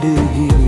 விடுகிறேன்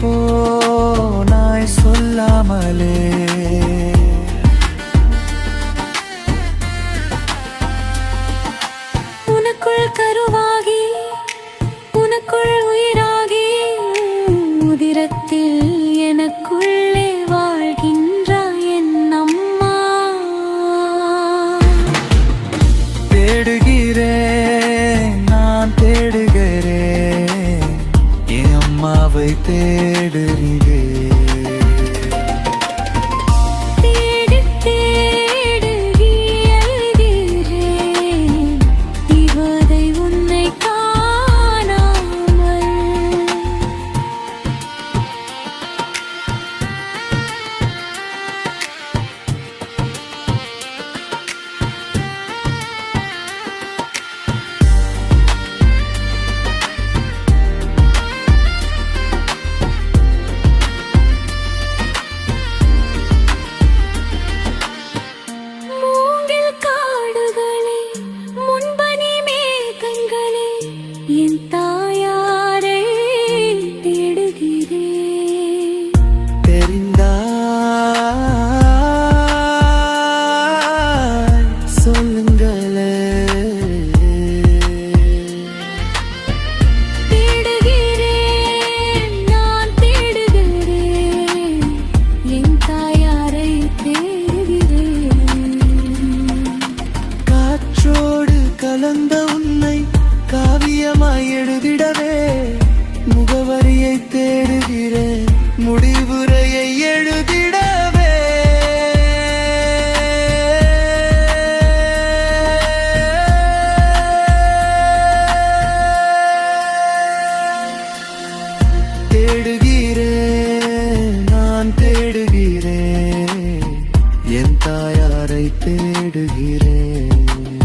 போனாய் சொல்லாமலே. தேடுகிறேன். முடிவுரையை எழுதிடவே. தேடுகிறேன் நான் தேடுகிறேன் என் தாயாரை தேடுகிறேன்.